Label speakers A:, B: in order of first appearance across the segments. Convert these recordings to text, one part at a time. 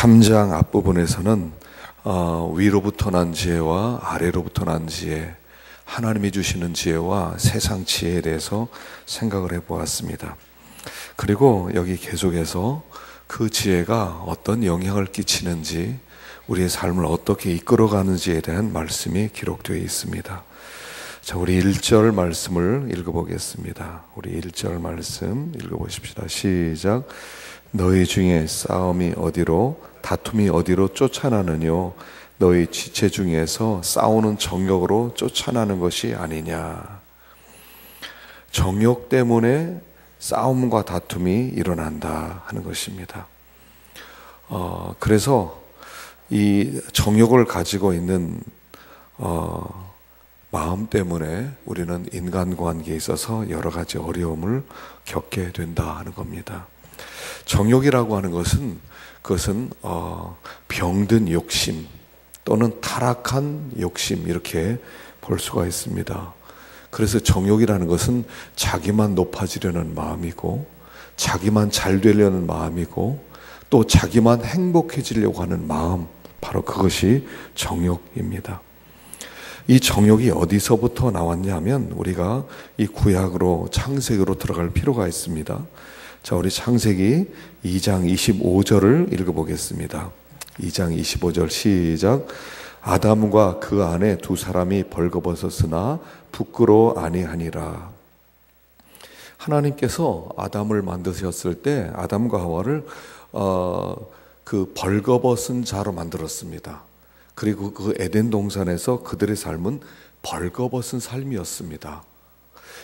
A: 3장 앞부분에서는 어, 위로부터 난 지혜와 아래로부터 난 지혜, 하나님이 주시는 지혜와 세상 지혜에 대해서 생각을 해보았습니다. 그리고 여기 계속해서 그 지혜가 어떤 영향을 끼치는지, 우리의 삶을 어떻게 이끌어가는지에 대한 말씀이 기록되어 있습니다. 자, 우리 1절 말씀을 읽어보겠습니다. 우리 1절 말씀 읽어보십시다. 시작. 너희 중에 싸움이 어디로 다툼이 어디로 쫓아나느뇨 너희 지체 중에서 싸우는 정욕으로 쫓아나는 것이 아니냐 정욕 때문에 싸움과 다툼이 일어난다 하는 것입니다. 어, 그래서 이 정욕을 가지고 있는 어, 마음 때문에 우리는 인간관계에 있어서 여러 가지 어려움을 겪게 된다 하는 겁니다. 정욕이라고 하는 것은 그것은 어, 병든 욕심 또는 타락한 욕심 이렇게 볼 수가 있습니다. 그래서 정욕이라는 것은 자기만 높아지려는 마음이고 자기만 잘 되려는 마음이고 또 자기만 행복해지려고 하는 마음 바로 그것이 정욕입니다. 이 정욕이 어디서부터 나왔냐면 우리가 이 구약으로 창세기로 들어갈 필요가 있습니다. 자, 우리 창세기 2장 25절을 읽어보겠습니다. 2장 25절 시작. 아담과 그 안에 두 사람이 벌거벗었으나 부끄러워 아니하니라. 하나님께서 아담을 만드셨을 때 아담과 하와를 어, 그 벌거벗은 자로 만들었습니다. 그리고 그 에덴 동산에서 그들의 삶은 벌거벗은 삶이었습니다.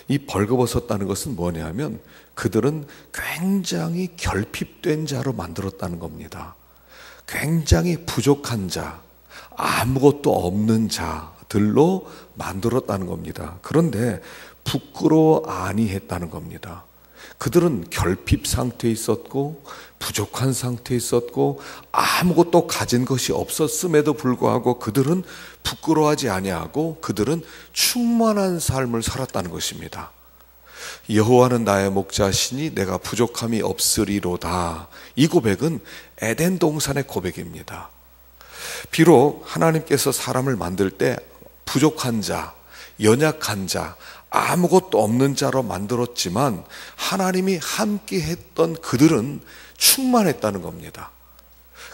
A: 이 벌거벗었다는 것은 뭐냐면 그들은 굉장히 결핍된 자로 만들었다는 겁니다. 굉장히 부족한 자, 아무것도 없는 자들로 만들었다는 겁니다. 그런데 부끄러워 아니했다는 겁니다. 그들은 결핍 상태에 있었고 부족한 상태에 있었고 아무것도 가진 것이 없었음에도 불구하고 그들은 부끄러워하지 아니하고 그들은 충만한 삶을 살았다는 것입니다. 여호와는 나의 목자시니 내가 부족함이 없으리로다. 이 고백은 에덴 동산의 고백입니다. 비록 하나님께서 사람을 만들 때 부족한 자, 연약한 자, 아무것도 없는 자로 만들었지만 하나님이 함께 했던 그들은 충만했다는 겁니다.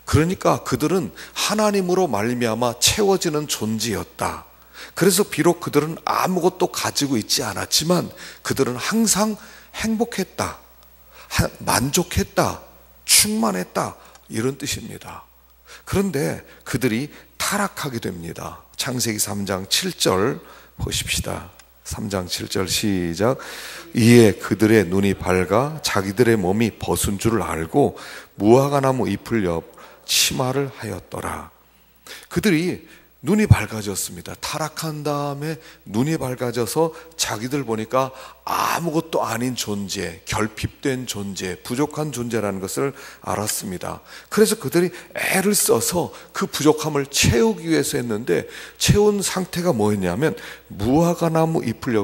A: 그러니까 그들은 하나님으로 말미암아 채워지는 존재였다. 그래서 비록 그들은 아무것도 가지고 있지 않았지만 그들은 항상 행복했다. 만족했다. 충만했다. 이런 뜻입니다. 그런데 그들이 타락하게 됩니다. 창세기 3장 7절 보십시다. 3장 7절 시작. 이에 그들의 눈이 밝아 자기들의 몸이 벗은 줄을 알고 무화과 나무 잎을 옆 치마를 하였더라. 그들이 눈이 밝아졌습니다. 타락한 다음에 눈이 밝아져서 자기들 보니까 아무것도 아닌 존재, 결핍된 존재, 부족한 존재라는 것을 알았습니다. 그래서 그들이 애를 써서 그 부족함을 채우기 위해서 했는데 채운 상태가 뭐였냐면 무화과 나무 잎을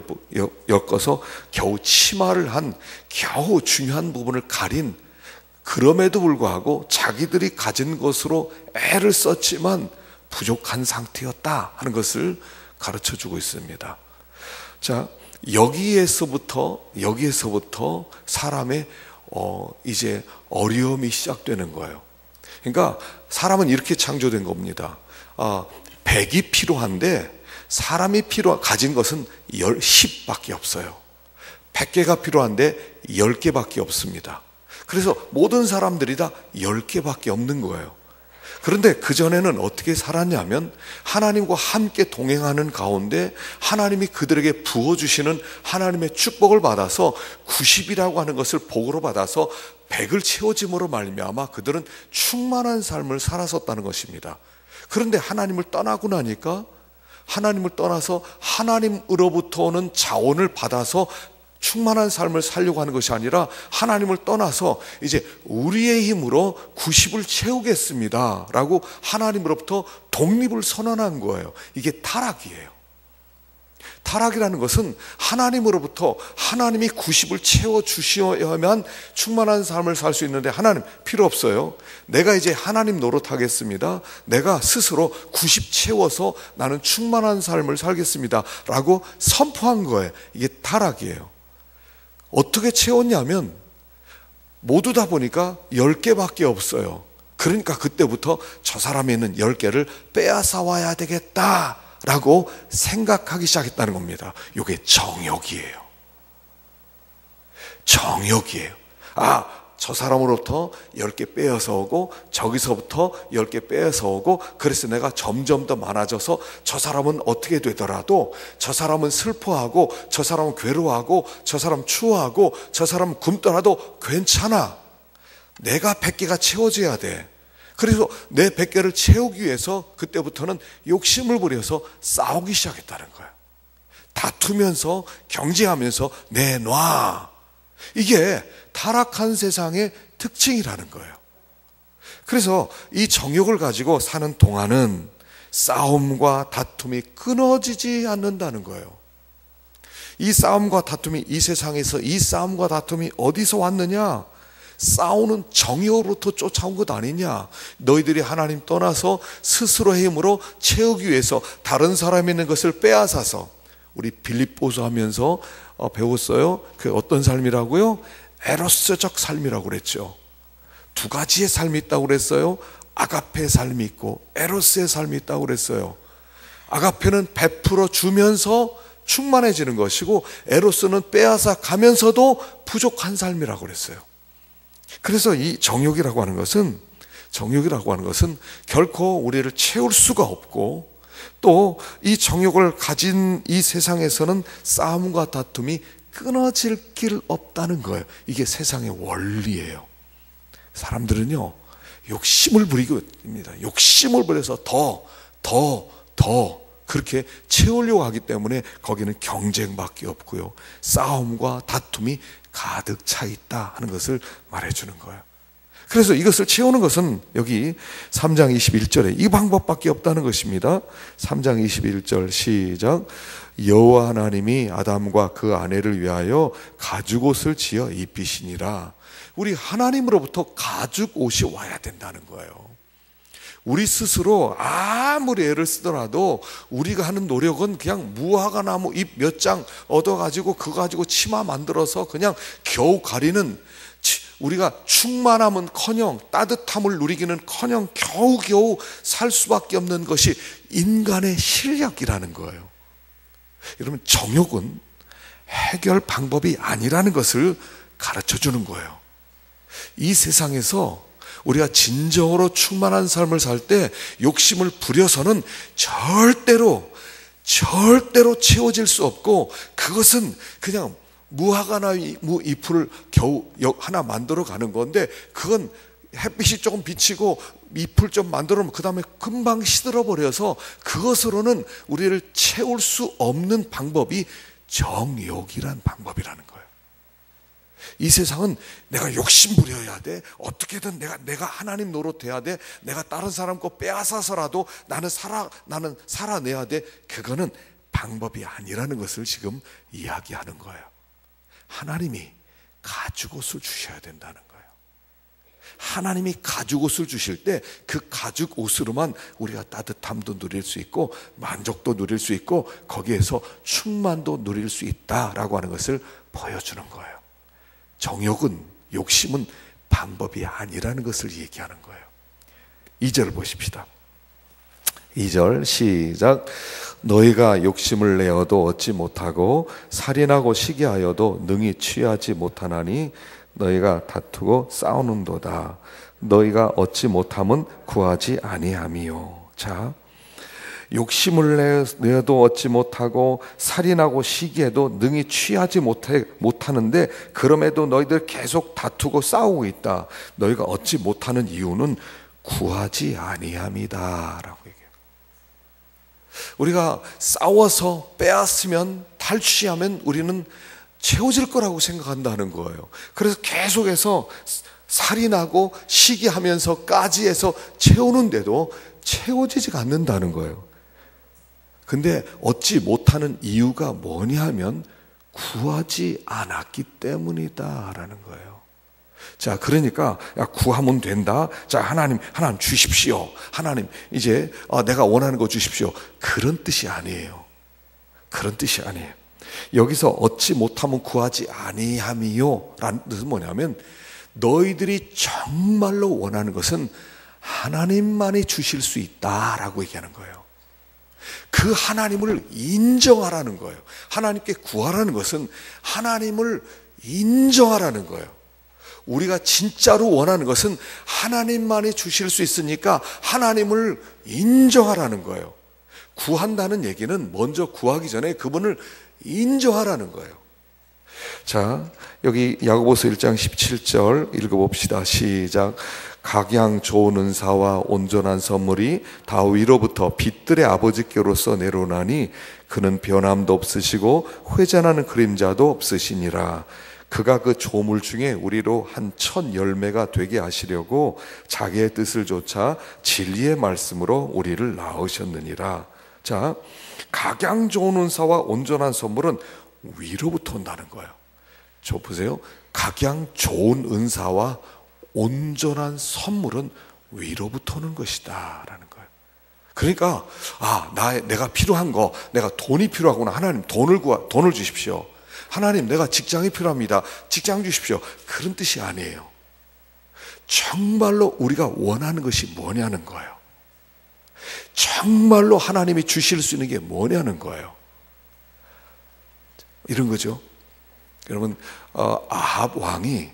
A: 엮어서 겨우 치마를 한 겨우 중요한 부분을 가린 그럼에도 불구하고 자기들이 가진 것으로 애를 썼지만 부족한 상태였다 하는 것을 가르쳐 주고 있습니다. 자, 여기에서부터, 여기에서부터 사람의, 어, 이제 어려움이 시작되는 거예요. 그러니까 사람은 이렇게 창조된 겁니다. 아, 100이 필요한데 사람이 필요, 가진 것은 10밖에 없어요. 100개가 필요한데 10개밖에 없습니다. 그래서 모든 사람들이 다 10개밖에 없는 거예요. 그런데 그전에는 어떻게 살았냐면 하나님과 함께 동행하는 가운데 하나님이 그들에게 부어주시는 하나님의 축복을 받아서 90이라고 하는 것을 복으로 받아서 100을 채워짐으로 말미암아 그들은 충만한 삶을 살았었다는 것입니다. 그런데 하나님을 떠나고 나니까 하나님을 떠나서 하나님으로부터 오는 자원을 받아서 충만한 삶을 살려고 하는 것이 아니라 하나님을 떠나서 이제 우리의 힘으로 90을 채우겠습니다. 라고 하나님으로부터 독립을 선언한 거예요. 이게 타락이에요. 타락이라는 것은 하나님으로부터 하나님이 90을 채워 주셔야만 충만한 삶을 살 수 있는데 하나님 필요 없어요. 내가 이제 하나님 노릇하겠습니다. 내가 스스로 90 채워서 나는 충만한 삶을 살겠습니다. 라고 선포한 거예요. 이게 타락이에요. 어떻게 채웠냐면 모두 다 보니까 10개밖에 없어요. 그러니까 그때부터 저 사람이 있는 10개를 빼앗아 와야 되겠다. 라고 생각하기 시작했다는 겁니다. 이게 정욕이에요. 정욕이에요. 아, 저 사람으로부터 10개 빼앗아 오고 저기서부터 10개 빼앗아 오고 그래서 내가 점점 더 많아져서 저 사람은 어떻게 되더라도 저 사람은 슬퍼하고 저 사람은 괴로워하고 저 사람 추워하고 저 사람은 굶더라도 괜찮아. 내가 100개가 채워져야 돼. 그래서 내 100개를 채우기 위해서 그때부터는 욕심을 부려서 싸우기 시작했다는 거예요. 다투면서 경쟁하면서 내놔. 이게 타락한 세상의 특징이라는 거예요. 그래서 이 정욕을 가지고 사는 동안은 싸움과 다툼이 끊어지지 않는다는 거예요. 이 싸움과 다툼이 이 세상에서 이 싸움과 다툼이 어디서 왔느냐? 싸우는 정의로부터 쫓아온 것 아니냐? 너희들이 하나님 떠나서 스스로의 힘으로 채우기 위해서 다른 사람이 있는 것을 빼앗아서 우리 빌립보서 하면서 어, 배웠어요. 그 어떤 삶이라고요? 에로스적 삶이라고 그랬죠. 두 가지의 삶이 있다고 그랬어요. 아가페의 삶이 있고 에로스의 삶이 있다고 그랬어요. 아가페는 베풀어 주면서 충만해지는 것이고 에로스는 빼앗아 가면서도 부족한 삶이라고 그랬어요. 그래서 이 정욕이라고 하는 것은 정욕이라고 하는 것은 결코 우리를 채울 수가 없고 또 이 정욕을 가진 이 세상에서는 싸움과 다툼이 끊어질 길 없다는 거예요. 이게 세상의 원리예요. 사람들은요, 욕심을 부리고 입니다. 욕심을 부려서 더, 더, 더 그렇게 채우려고 하기 때문에 거기는 경쟁밖에 없고요. 싸움과 다툼이 가득 차 있다 하는 것을 말해주는 거예요. 그래서 이것을 채우는 것은 여기 3장 21절에 이 방법밖에 없다는 것입니다. 3장 21절 시작. 여호와 하나님이 아담과 그 아내를 위하여 가죽 옷을 지어 입히시니라. 우리 하나님으로부터 가죽 옷이 와야 된다는 거예요. 우리 스스로 아무리 애를 쓰더라도 우리가 하는 노력은 그냥 무화과 나무 잎 몇 장 얻어 가지고 그거 가지고 치마 만들어서 그냥 겨우 가리는 우리가 충만함은 커녕 따뜻함을 누리기는 커녕 겨우겨우 살 수밖에 없는 것이 인간의 실력이라는 거예요. 여러분, 정욕은 해결 방법이 아니라는 것을 가르쳐 주는 거예요. 이 세상에서 우리가 진정으로 충만한 삶을 살 때 욕심을 부려서는 절대로 절대로 채워질 수 없고 그것은 그냥 무화과나 무 잎을 겨우 하나 만들어 가는 건데 그건 햇빛이 조금 비치고 잎을 좀 만들어 놓으면 그 다음에 금방 시들어 버려서 그것으로는 우리를 채울 수 없는 방법이 정욕이란 방법이라는 거예요. 이 세상은 내가 욕심 부려야 돼. 어떻게든 내가 내가 하나님 노릇해야 돼. 내가 다른 사람 거 빼앗아서라도 나는 살아 나는 살아내야 돼. 그거는 방법이 아니라는 것을 지금 이야기하는 거예요. 하나님이 가죽 옷을 주셔야 된다는 거예요. 하나님이 가죽 옷을 주실 때 그 가죽 옷으로만 우리가 따뜻함도 누릴 수 있고 만족도 누릴 수 있고 거기에서 충만도 누릴 수 있다라고 하는 것을 보여주는 거예요. 정욕은 욕심은 방법이 아니라는 것을 얘기하는 거예요. 2절 보십시다. 2절 시작 너희가 욕심을 내어도 얻지 못하고 살인하고 시기하여도 능히 취하지 못하나니 너희가 다투고 싸우는도다 너희가 얻지 못함은 구하지 아니함이요 자 욕심을 내어도 얻지 못하고 살인하고 시기에도 능히 취하지 못해, 못하는데 그럼에도 너희들 계속 다투고 싸우고 있다. 너희가 얻지 못하는 이유는 구하지 아니함이다. 라고. 우리가 싸워서 빼앗으면 탈취하면 우리는 채워질 거라고 생각한다는 거예요. 그래서 계속해서 살인하고 시기하면서 까지 해서 채우는데도 채워지지가 않는다는 거예요. 근데 얻지 못하는 이유가 뭐냐 하면 구하지 않았기 때문이다라는 거예요. 자, 그러니까 야 구하면 된다. 자, 하나님 하나님 주십시오. 하나님 이제 아, 내가 원하는 거 주십시오. 그런 뜻이 아니에요. 그런 뜻이 아니에요. 여기서 얻지 못하면 구하지 아니함이요. 라는 뜻은 뭐냐면 너희들이 정말로 원하는 것은 하나님만이 주실 수 있다라고 얘기하는 거예요. 그 하나님을 인정하라는 거예요. 하나님께 구하라는 것은 하나님을 인정하라는 거예요. 우리가 진짜로 원하는 것은 하나님만이 주실 수 있으니까 하나님을 인정하라는 거예요. 구한다는 얘기는 먼저 구하기 전에 그분을 인정하라는 거예요. 자, 여기 야고보서 1장 17절 읽어봅시다. 시작. 각양 좋은 은사와 온전한 선물이 다 위로부터 빛들의 아버지께로서 내려오나니 그는 변함도 없으시고 회전하는 그림자도 없으시니라. 그가 그 조물 중에 우리로 한 천 열매가 되게 하시려고 자기의 뜻을 조차 진리의 말씀으로 우리를 낳으셨느니라. 자, 각양 좋은 은사와 온전한 선물은 위로부터 온다는 거예요. 저 보세요. 각양 좋은 은사와 온전한 선물은 위로부터 오는 것이다. 라는 거예요. 그러니까, 아, 나, 내가 필요한 거, 내가 돈이 필요하구나. 하나님 돈을 구하, 돈을 주십시오. 하나님 내가 직장이 필요합니다. 직장 주십시오. 그런 뜻이 아니에요. 정말로 우리가 원하는 것이 뭐냐는 거예요. 정말로 하나님이 주실 수 있는 게 뭐냐는 거예요. 이런 거죠. 여러분, 어, 아합 왕이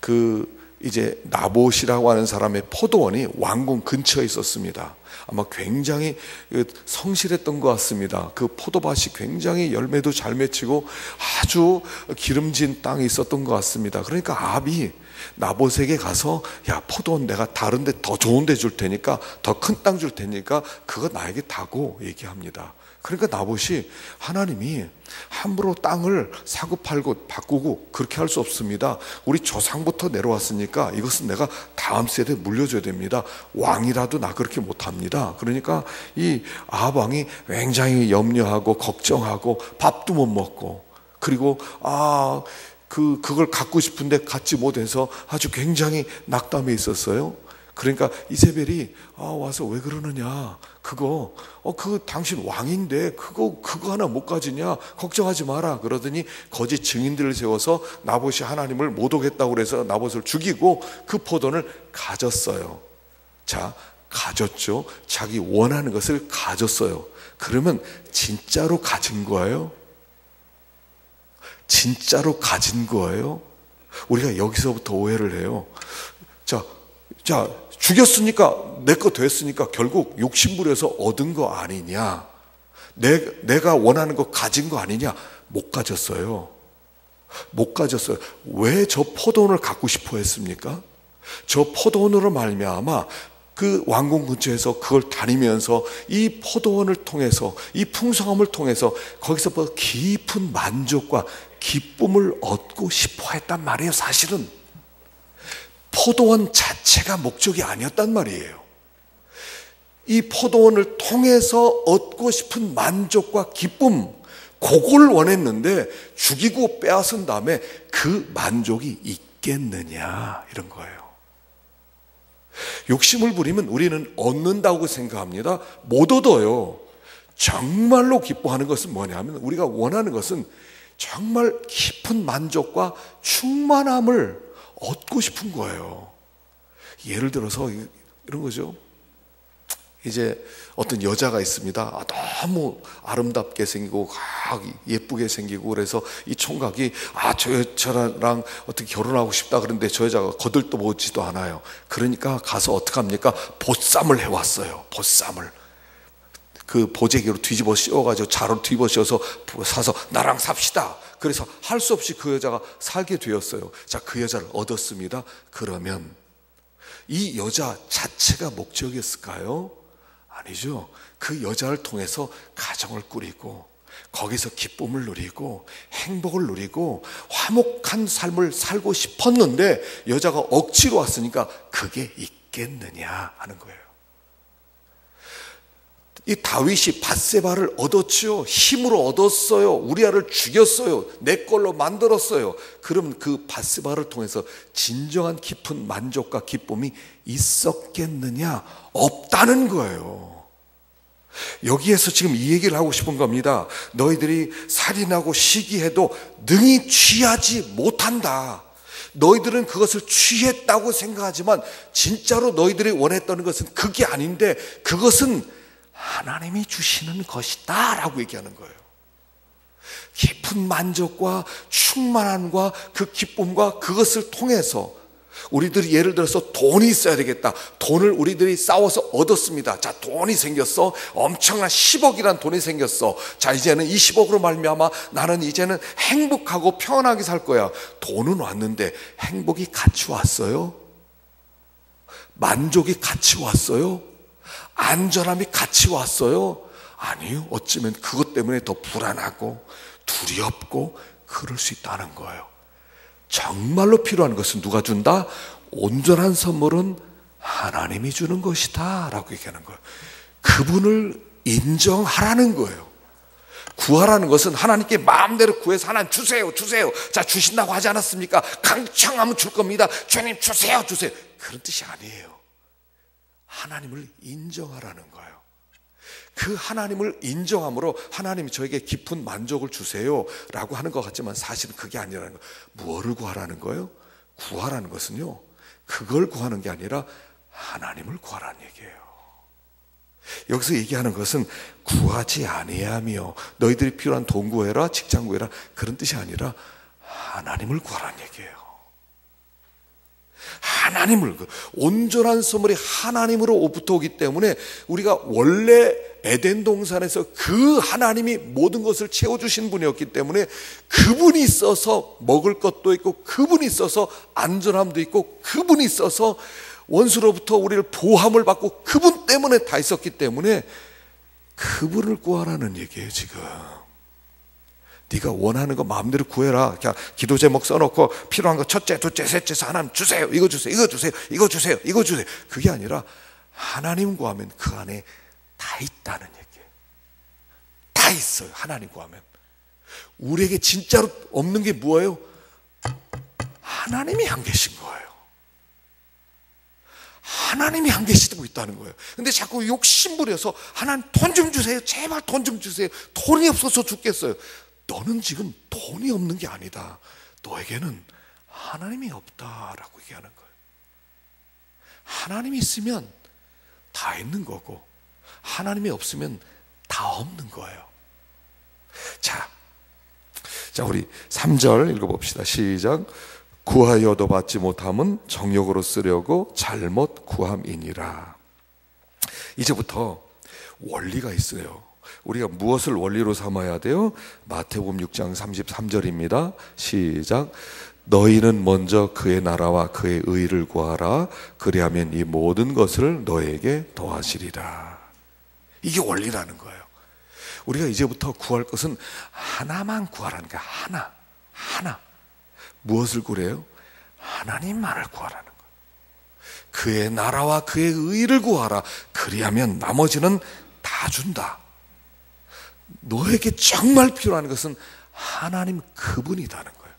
A: 그 이제 나봇이라고 하는 사람의 포도원이 왕궁 근처에 있었습니다. 아마 굉장히 그 성실했던 것 같습니다. 그 포도밭이 굉장히 열매도 잘 맺히고 아주 기름진 땅에 있었던 것 같습니다. 그러니까 아비 나봇에게 가서 야 포도원 내가 다른데 더 좋은데 줄 테니까 더 큰 땅 줄 테니까 그거 나에게 다고 얘기합니다. 그러니까 나봇이 하나님이 함부로 땅을 사고 팔고 바꾸고 그렇게 할 수 없습니다. 우리 조상부터 내려왔으니까 이것은 내가 다음 세대에 물려줘야 됩니다. 왕이라도 나 그렇게 못합니다. 그러니까 이 아합왕이 굉장히 염려하고 걱정하고 밥도 못 먹고 그리고 아 그, 그걸 갖고 싶은데 갖지 못해서 아주 굉장히 낙담해 있었어요. 그러니까 이세벨이 아, 와서 왜 그러느냐. 그거, 어, 그 당신 왕인데 그거, 그거 하나 못 가지냐. 걱정하지 마라. 그러더니 거짓 증인들을 세워서 나봇이 하나님을 못 오겠다고 그래서 나봇을 죽이고 그 포도를 가졌어요. 자, 가졌죠. 자기 원하는 것을 가졌어요. 그러면 진짜로 가진 거예요? 진짜로 가진 거예요? 우리가 여기서부터 오해를 해요. 자, 자, 죽였으니까 내 거 됐으니까 결국 욕심부려서 얻은 거 아니냐? 내, 내가 원하는 거 가진 거 아니냐? 못 가졌어요. 못 가졌어요. 왜 저 포도원을 갖고 싶어 했습니까? 저 포도원으로 말미암아 그 왕궁 근처에서 그걸 다니면서 이 포도원을 통해서 이 풍성함을 통해서 거기서 뭐 깊은 만족과 기쁨을 얻고 싶어 했단 말이에요, 사실은. 포도원 자체가 목적이 아니었단 말이에요. 이 포도원을 통해서 얻고 싶은 만족과 기쁨, 그걸 원했는데 죽이고 빼앗은 다음에 그 만족이 있겠느냐, 이런 거예요. 욕심을 부리면 우리는 얻는다고 생각합니다. 못 얻어요. 정말로 기뻐하는 것은 뭐냐면 우리가 원하는 것은 정말 깊은 만족과 충만함을 얻고 싶은 거예요. 예를 들어서 이런 거죠. 이제 어떤 여자가 있습니다. 아, 너무 아름답게 생기고 예쁘게 생기고 그래서 이 총각이 아 저 여자랑 어떻게 결혼하고 싶다 그런데 저 여자가 거들떠 보지도 않아요. 그러니까 가서 어떻게 합니까? 보쌈을 해왔어요. 보쌈을. 그 보재기로 뒤집어 씌워가지고 자로 뒤집어 씌워서 사서 나랑 삽시다. 그래서 할 수 없이 그 여자가 살게 되었어요. 자, 그 여자를 얻었습니다. 그러면 이 여자 자체가 목적이었을까요? 아니죠. 그 여자를 통해서 가정을 꾸리고 거기서 기쁨을 누리고 행복을 누리고 화목한 삶을 살고 싶었는데 여자가 억지로 왔으니까 그게 있겠느냐 하는 거예요. 이 다윗이 바세바를 얻었지요. 힘으로 얻었어요. 우리아를 죽였어요. 내 걸로 만들었어요. 그럼 그 바세바를 통해서 진정한 깊은 만족과 기쁨이 있었겠느냐? 없다는 거예요. 여기에서 지금 이 얘기를 하고 싶은 겁니다. 너희들이 살인하고 시기해도 능히 취하지 못한다. 너희들은 그것을 취했다고 생각하지만 진짜로 너희들이 원했던 것은 그게 아닌데 그것은 하나님이 주시는 것이다 라고 얘기하는 거예요. 깊은 만족과 충만함과 그 기쁨과 그것을 통해서 우리들이 예를 들어서 돈이 있어야 되겠다. 돈을 우리들이 싸워서 얻었습니다. 자, 돈이 생겼어. 엄청난 10억이란 돈이 생겼어. 자, 이제는 이 10억으로 말미암아 나는 이제는 행복하고 편하게 살 거야. 돈은 왔는데 행복이 같이 왔어요? 만족이 같이 왔어요? 안전함이 같이 왔어요? 아니요. 어쩌면 그것 때문에 더 불안하고 두렵고 그럴 수 있다는 거예요. 정말로 필요한 것은 누가 준다? 온전한 선물은 하나님이 주는 것이다. 라고 얘기하는 거예요. 그분을 인정하라는 거예요. 구하라는 것은 하나님께 마음대로 구해서 하나님 주세요, 주세요. 자, 주신다고 하지 않았습니까? 강청하면 줄 겁니다. 주님 주세요, 주세요. 그런 뜻이 아니에요. 하나님을 인정하라는 거예요. 그 하나님을 인정함으로 하나님이 저에게 깊은 만족을 주세요 라고 하는 것 같지만 사실은 그게 아니라는 거예요. 무엇을 구하라는 거예요? 구하라는 것은요, 그걸 구하는 게 아니라 하나님을 구하라는 얘기예요. 여기서 얘기하는 것은 구하지 아니하며 너희들이 필요한 돈 구해라, 직장 구해라 그런 뜻이 아니라 하나님을 구하라는 얘기예요. 하나님을 그 온전한 선물이 하나님으로부터 오기 때문에 우리가 원래 에덴 동산에서 그 하나님이 모든 것을 채워 주신 분이었기 때문에 그분이 있어서 먹을 것도 있고 그분이 있어서 안전함도 있고 그분이 있어서 원수로부터 우리를 보함을 받고 그분 때문에 다 있었기 때문에 그분을 구하라는 얘기예요, 지금. 네가 원하는 거 마음대로 구해라. 그냥 기도 제목 써놓고 필요한 거 첫째, 둘째, 셋째, 하나님 주세요. 이거 주세요. 이거 주세요. 이거 주세요. 이거 주세요. 그게 아니라 하나님 구하면 그 안에 다 있다는 얘기예요. 다 있어요. 하나님 구하면. 우리에게 진짜로 없는 게 뭐예요? 하나님이 안 계신 거예요. 하나님이 안 계시고 있다는 거예요. 근데 자꾸 욕심 부려서 하나님 돈 좀 주세요. 제발 돈 좀 주세요. 돈이 없어서 죽겠어요. 너는 지금 돈이 없는 게 아니다. 너에게는 하나님이 없다라고 얘기하는 거예요. 하나님이 있으면 다 있는 거고, 하나님이 없으면 다 없는 거예요. 자, 자, 우리 3절 읽어 봅시다. 시작. 구하여도 받지 못함은 정욕으로 쓰려고 잘못 구함이니라. 이제부터 원리가 있어요. 우리가 무엇을 원리로 삼아야 돼요? 마태복음 6장 33절입니다. 시작. 너희는 먼저 그의 나라와 그의 의를 구하라. 그리하면 이 모든 것을 너에게 더하시리라. 이게 원리라는 거예요. 우리가 이제부터 구할 것은 하나만 구하라는 거야. 하나. 하나. 무엇을 구래요? 하나님만을 구하라는 거예요. 그의 나라와 그의 의를 구하라. 그리하면 나머지는 다 준다. 너에게 정말 필요한 것은 하나님 그분이다는 거예요.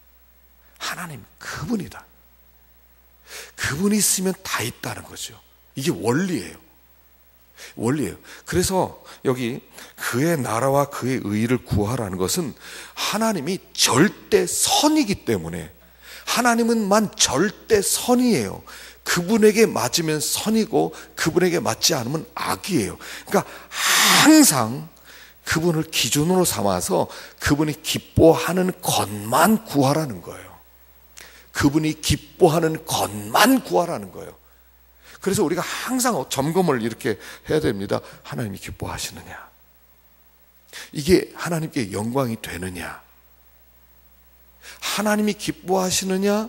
A: 하나님 그분이다. 그분이 있으면 다 있다는 거죠. 이게 원리예요. 원리예요. 그래서 여기 그의 나라와 그의 의를 구하라는 것은 하나님이 절대 선이기 때문에 하나님은만 절대 선이에요. 그분에게 맞으면 선이고 그분에게 맞지 않으면 악이에요. 그러니까 항상 그분을 기준으로 삼아서 그분이 기뻐하는 것만 구하라는 거예요. 그분이 기뻐하는 것만 구하라는 거예요. 그래서 우리가 항상 점검을 이렇게 해야 됩니다. 하나님이 기뻐하시느냐? 이게 하나님께 영광이 되느냐? 하나님이 기뻐하시느냐?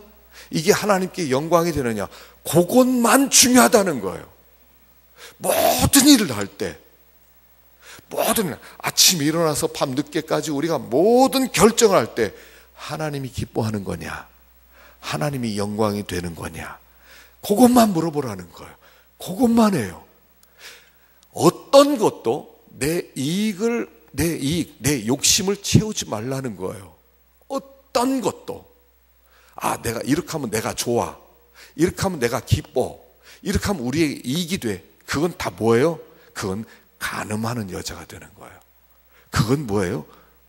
A: 이게 하나님께 영광이 되느냐? 그것만 중요하다는 거예요. 모든 일을 할 때, 모든 아침에 일어나서 밤 늦게까지 우리가 모든 결정을 할 때 하나님이 기뻐하는 거냐? 하나님이 영광이 되는 거냐? 그것만 물어보라는 거예요. 그것만 해요. 어떤 것도 내 이익을 내 이익, 내 욕심을 채우지 말라는 거예요. 어떤 것도 아, 내가 이렇게 하면 내가 좋아. 이렇게 하면 내가 기뻐. 이렇게 하면 우리에게 이익이 돼. 그건 다 뭐예요? 그건 가늠하는 여자가 되는 거예요. 그건 뭐예요?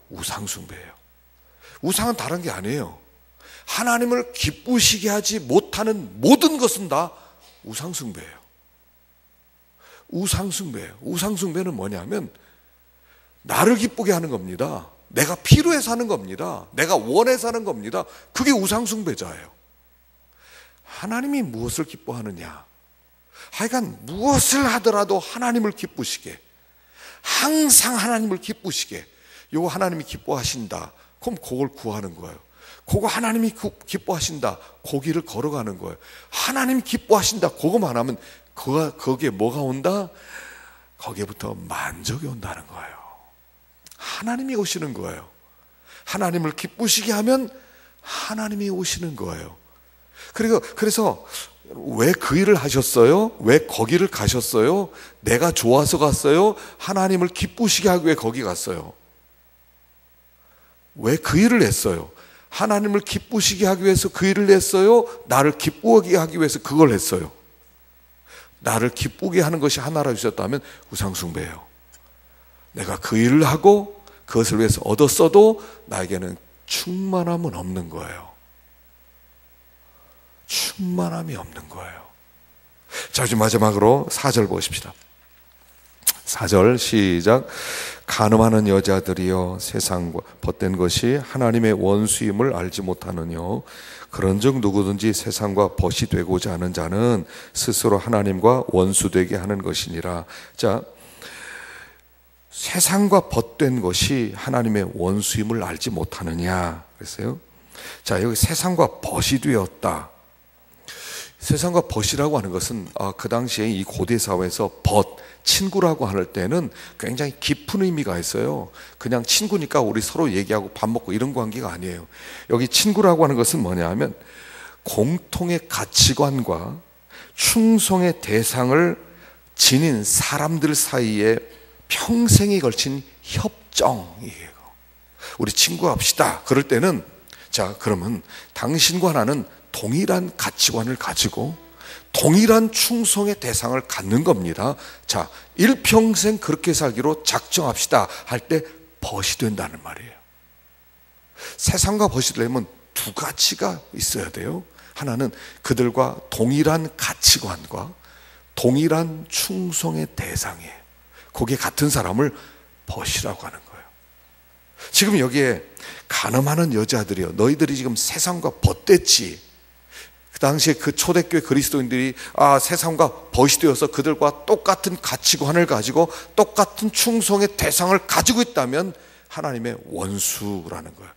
A: 우상숭배예요. 우상은 다른 게 아니에요. 하나님을 기쁘시게 하지 못하는 모든 것은 다 우상숭배예요. 우상숭배예요. 우상숭배는 뭐냐면 나를 기쁘게 하는 겁니다. 내가 필요해서 하는 겁니다. 내가 원해서 하는 겁니다. 그게 우상숭배자예요. 하나님이 무엇을 기뻐하느냐? 하여간 무엇을 하더라도 하나님을 기쁘시게 항상 하나님을 기쁘시게 요거 하나님이 기뻐하신다. 그럼 그걸 구하는 거예요. 그거 하나님이 기뻐하신다. 고기를 걸어가는 거예요. 하나님 기뻐하신다. 그거만 하면 그 거기에 뭐가 온다? 거기에부터 만족이 온다는 거예요. 하나님이 오시는 거예요. 하나님을 기쁘시게 하면 하나님이 오시는 거예요. 그리고 그래서 왜 그 일을 하셨어요? 왜 거기를 가셨어요? 내가 좋아서 갔어요? 하나님을 기쁘시게 하기 위해 거기 갔어요. 왜 그 일을 했어요? 하나님을 기쁘시게 하기 위해서 그 일을 했어요? 나를 기쁘게 하기 위해서 그걸 했어요. 나를 기쁘게 하는 것이 하나라 주셨다면 우상숭배예요. 내가 그 일을 하고 그것을 위해서 얻었어도 나에게는 충만함은 없는 거예요. 충만함이 없는 거예요. 자, 이제 마지막으로 4절 보십시다. 4절 시작. 가늠하는 여자들이여 세상과 벗된 것이 하나님의 원수임을 알지 못하느뇨. 그런즉 누구든지 세상과 벗이 되고자 하는 자는 스스로 하나님과 원수 되게 하는 것이니라. 자, 세상과 벗된 것이 하나님의 원수임을 알지 못하느냐. 그랬어요. 자, 여기 세상과 벗이 되었다. 세상과 벗이라고 하는 것은 아, 그 당시에 이 고대 사회에서 벗, 친구라고 할 때는 굉장히 깊은 의미가 있어요. 그냥 친구니까 우리 서로 얘기하고 밥 먹고 이런 관계가 아니에요. 여기 친구라고 하는 것은 뭐냐 하면 공통의 가치관과 충성의 대상을 지닌 사람들 사이에 평생에 걸친 협정이에요. 우리 친구 합시다. 그럴 때는 자, 그러면 당신과 나는 동일한 가치관을 가지고 동일한 충성의 대상을 갖는 겁니다. 자, 일평생 그렇게 살기로 작정합시다. 할 때 벗이 된다는 말이에요. 세상과 벗이 되려면 두 가치가 있어야 돼요. 하나는 그들과 동일한 가치관과 동일한 충성의 대상이에요. 거기에 같은 사람을 벗이라고 하는 거예요. 지금 여기에 가늠하는 여자들이요. 너희들이 지금 세상과 벗됐지. 그 당시에 그 초대교회 그리스도인들이 아, 세상과 벗이 되어서 그들과 똑같은 가치관을 가지고 똑같은 충성의 대상을 가지고 있다면 하나님의 원수라는 거예요.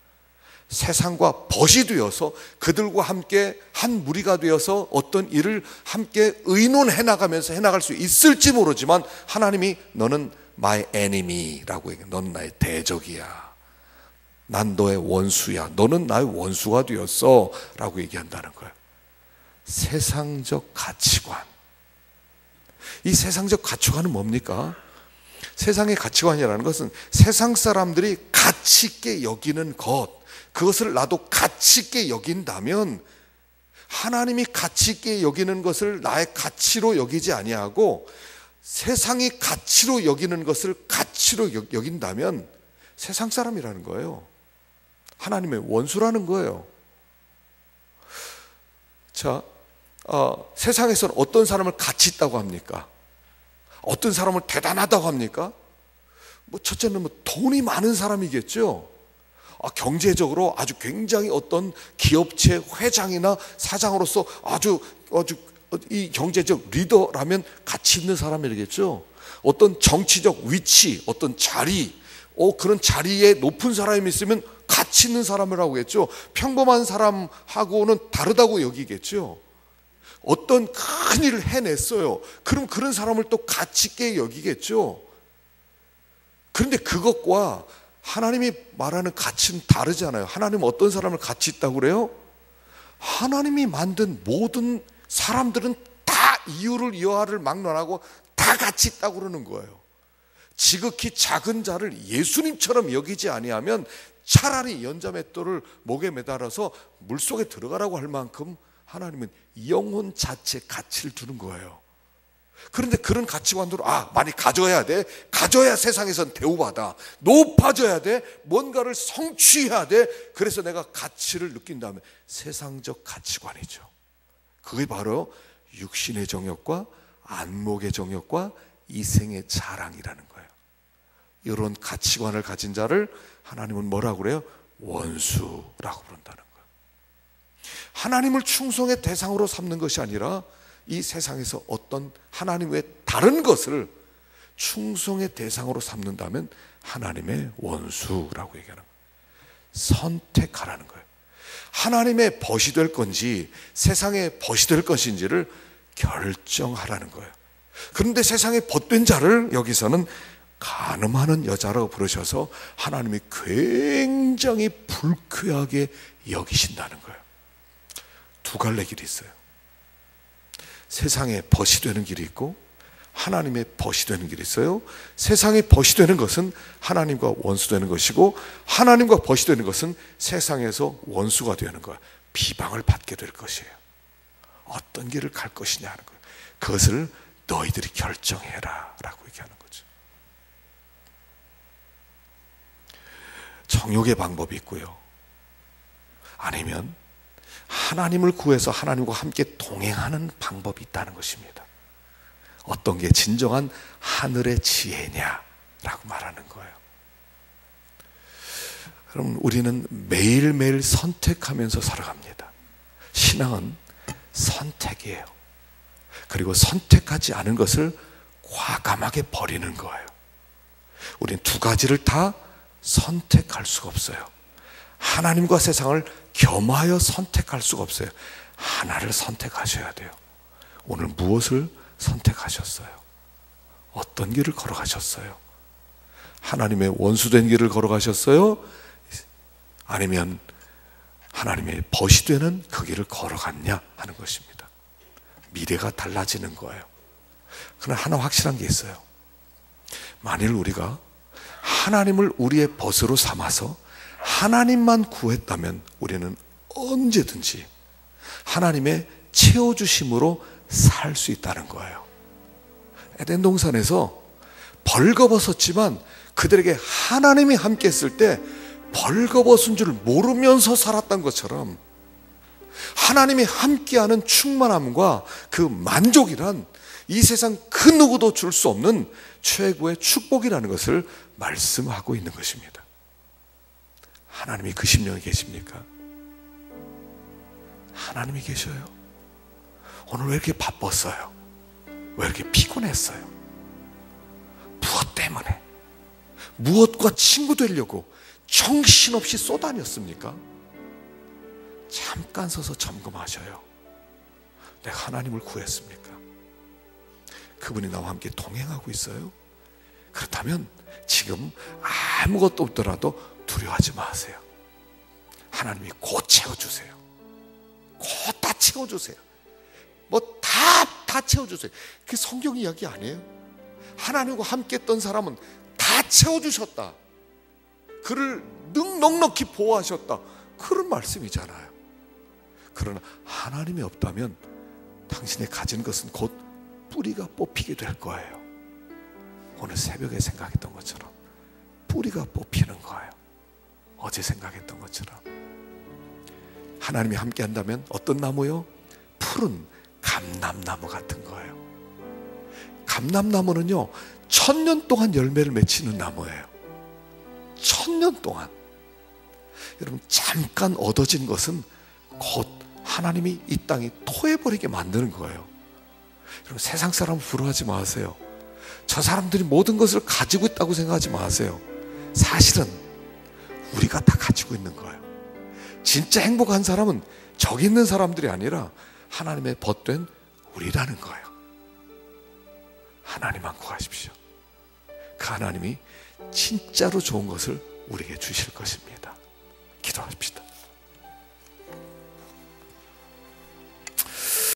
A: 세상과 벗이 되어서 그들과 함께 한 무리가 되어서 어떤 일을 함께 의논해 나가면서 해 나갈 수 있을지 모르지만 하나님이 너는 my enemy라고 얘기해. 넌 나의 대적이야. 난 너의 원수야. 너는 나의 원수가 되었어. 라고 얘기한다는 거예요. 세상적 가치관. 이 세상적 가치관은 뭡니까? 세상의 가치관이라는 것은 세상 사람들이 가치 있게 여기는 것, 그것을 나도 가치 있게 여긴다면 하나님이 가치 있게 여기는 것을 나의 가치로 여기지 아니하고 세상이 가치로 여기는 것을 가치로 여긴다면 세상 사람이라는 거예요. 하나님의 원수라는 거예요. 자, 어, 세상에서는 어떤 사람을 가치 있다고 합니까? 어떤 사람을 대단하다고 합니까? 뭐 첫째는 뭐 돈이 많은 사람이겠죠. 아, 경제적으로 아주 굉장히 어떤 기업체 회장이나 사장으로서 아주 아주 이 경제적 리더라면 가치 있는 사람이겠죠. 어떤 정치적 위치, 어떤 자리, 어, 그런 자리에 높은 사람이 있으면 가치 있는 사람이라고 했죠. 평범한 사람하고는 다르다고 여기겠죠. 어떤 큰 일을 해냈어요. 그럼 그런 사람을 또 가치 있게 여기겠죠. 그런데 그것과 하나님이 말하는 가치는 다르잖아요. 하나님 어떤 사람을 가치 있다고 그래요? 하나님이 만든 모든 사람들은 다 이유를 여하를 막론하고 다 가치 있다고 그러는 거예요. 지극히 작은 자를 예수님처럼 여기지 아니하면 차라리 연자맷돌을 목에 매달아서 물속에 들어가라고 할 만큼 하나님은 영혼 자체 가치를 두는 거예요. 그런데 그런 가치관으로 아 많이 가져야 돼. 가져야 세상에선 대우받아. 높아져야 돼. 뭔가를 성취해야 돼. 그래서 내가 가치를 느낀다면 세상적 가치관이죠. 그게 바로 육신의 정욕과 안목의 정욕과 이생의 자랑이라는 거예요. 이런 가치관을 가진 자를 하나님은 뭐라고 그래요? 원수라고 부른다는 하나님을 충성의 대상으로 삼는 것이 아니라 이 세상에서 어떤 하나님 외 다른 것을 충성의 대상으로 삼는다면 하나님의 원수라고 얘기하는 거예요. 선택하라는 거예요. 하나님의 벗이 될 건지 세상의 벗이 될 것인지를 결정하라는 거예요. 그런데 세상에 벗된 자를 여기서는 가늠하는 여자라고 부르셔서 하나님이 굉장히 불쾌하게 여기신다는 거예요. 두 갈래 길이 있어요. 세상에 벗이 되는 길이 있고 하나님의 벗이 되는 길이 있어요. 세상에 벗이 되는 것은 하나님과 원수 되는 것이고 하나님과 벗이 되는 것은 세상에서 원수가 되는 거야. 비방을 받게 될 것이에요. 어떤 길을 갈 것이냐 하는 거예요. 그것을 너희들이 결정해라 라고 얘기하는 거죠. 정욕의 방법이 있고요. 아니면 하나님을 구해서 하나님과 함께 동행하는 방법이 있다는 것입니다. 어떤 게 진정한 하늘의 지혜냐라고 말하는 거예요. 그럼 우리는 매일매일 선택하면서 살아갑니다. 신앙은 선택이에요. 그리고 선택하지 않은 것을 과감하게 버리는 거예요. 우리는 두 가지를 다 선택할 수가 없어요. 하나님과 세상을 겸하여 선택할 수가 없어요. 하나를 선택하셔야 돼요. 오늘 무엇을 선택하셨어요? 어떤 길을 걸어가셨어요? 하나님의 원수된 길을 걸어가셨어요? 아니면 하나님의 벗이 되는 그 길을 걸어갔냐 하는 것입니다. 미래가 달라지는 거예요. 그러나 하나 확실한 게 있어요. 만일 우리가 하나님을 우리의 벗으로 삼아서 하나님만 구했다면 우리는 언제든지 하나님의 채워주심으로 살 수 있다는 거예요. 에덴 동산에서 벌거벗었지만 그들에게 하나님이 함께 했을 때 벌거벗은 줄 모르면서 살았던 것처럼 하나님이 함께하는 충만함과 그 만족이란 이 세상 그 누구도 줄 수 없는 최고의 축복이라는 것을 말씀하고 있는 것입니다. 하나님이 그 심령에 계십니까? 하나님이 계셔요. 오늘 왜 이렇게 바빴어요? 왜 이렇게 피곤했어요? 무엇 때문에? 무엇과 친구 되려고 정신없이 쏘다녔습니까? 잠깐 서서 점검하셔요. 내가 하나님을 구했습니까? 그분이 나와 함께 동행하고 있어요? 그렇다면 지금 아무것도 없더라도 두려워하지 마세요. 하나님이 곧 채워주세요. 곧 다 채워주세요. 뭐 다, 다 채워주세요. 그게 성경 이야기 아니에요? 하나님과 함께 했던 사람은 다 채워주셨다. 그를 넉넉히 보호하셨다. 그런 말씀이잖아요. 그러나 하나님이 없다면 당신의 가진 것은 곧 뿌리가 뽑히게 될 거예요. 오늘 새벽에 생각했던 것처럼 뿌리가 뽑히는 거예요. 어제 생각했던 것처럼 하나님이 함께 한다면 어떤 나무요? 푸른 감람나무 같은 거예요. 감람나무는요, 천년 동안 열매를 맺히는 나무예요. 천년 동안. 여러분, 잠깐 얻어진 것은 곧 하나님이 이 땅이 토해버리게 만드는 거예요. 여러분, 세상 사람 부러워하지 마세요. 저 사람들이 모든 것을 가지고 있다고 생각하지 마세요. 사실은 우리가 다 가지고 있는 거예요. 진짜 행복한 사람은 저기 있는 사람들이 아니라 하나님의 벗된 우리라는 거예요. 하나님만 구하십시오. 그 하나님이 진짜로 좋은 것을 우리에게 주실 것입니다. 기도합시다.